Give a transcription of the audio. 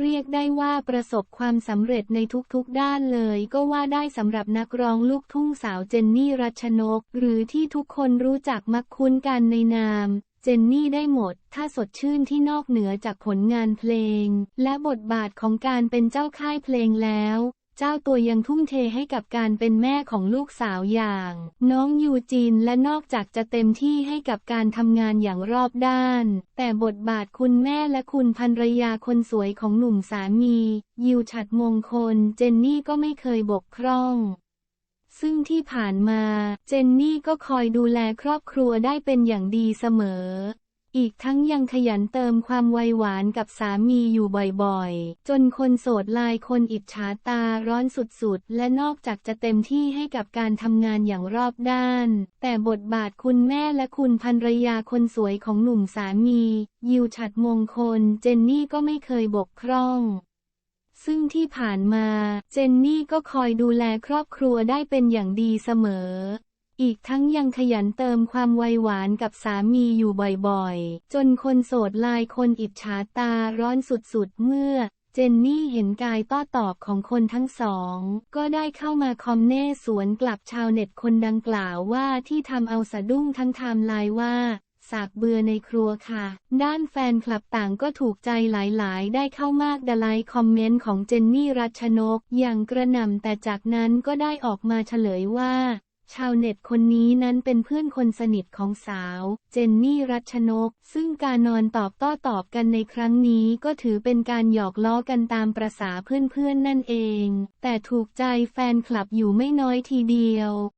เรียกได้ว่าประสบความสำเร็จในทุกๆด้านเลยก็ว่าได้สำหรับนักร้องลูกทุ่งสาวเจนนี่รัชนก หรือที่ทุกคนรู้จักมักคุ้นกันในนาม เจนนี่ได้หมด ถ้าสดชื่นที่นอกเหนือจากผลงานเพลง และบทบาทของการเป็นเจ้าค่ายเพลงแล้ว จ้าตัวยังทุ่มเทให้กับการเป็นแม่ของลูกสาวอย่าง น้องยูจีนและนอกจากจะเต็มที่ให้กับการทำงานอย่างรอบด้าน แต่บทบาทคุณแม่และคุณภรรยาคนสวยของหนุ่มสามี ยิวฉัดมงคล เจนนี่ก็ไม่เคยบกพร่องซึ่งที่ผ่านมา เจนนี่ก็คอยดูแลครอบครัวได้เป็นอย่างดีเสมอ อีกทั้งยังขยันเติมความวัยหวานกับสามีอยู่บ่อยๆ จนคนโสดลายคนอิจฉาตาร้อนสุดๆ และนอกจากจะเต็มที่ให้กับการทำงานอย่างรอบด้าน แต่บทบาทคุณแม่และคุณภรรยาคนสวยของหนุ่มสามี ยิวฉัดมงคล เจนนี่ก็ไม่เคยบกพร่องซึ่งที่ผ่านมา เจนนี่ก็คอยดูแลครอบครัวได้เป็นอย่างดีเสมอ อีกทั้งยังขยันเติมความวัยหวานกับสามีอยู่บ่อยๆ จนคนโสดลายคนอิจฉาตาร้อนสุดๆ เมื่อ เจนนี่เห็นกายต้อตอบของคนทั้งสอง ก็ได้เข้ามาคอมเน่สวนกลับชาวเน็ตคนดังกล่าวว่าที่ทำเอาสะดุ้งทั้งไทม์ไลน์ว่าสากเบื่อในครัวค่ะ ด้านแฟนคลับต่างก็ถูกใจหลายๆ ได้เข้ามากดไลค์คอมเมนต์ของเจนนี่รัชนก อย่างกระหน่ำแต่จากนั้นก็ได้ออกมาเฉลยว่า ชาวเน็ตคนนี้นั้นเป็นเพื่อนคนสนิทของสาว เจนนี่รัชนก ซึ่งการนอนตอบต้ตอบกันในครั้งนี้ก็ถือเป็นการหยอกล้อกันตามประษาเพื่อนๆนั่นเอง แต่ถูกใจแฟนคลับอยู่ไม่น้อยทีเดียว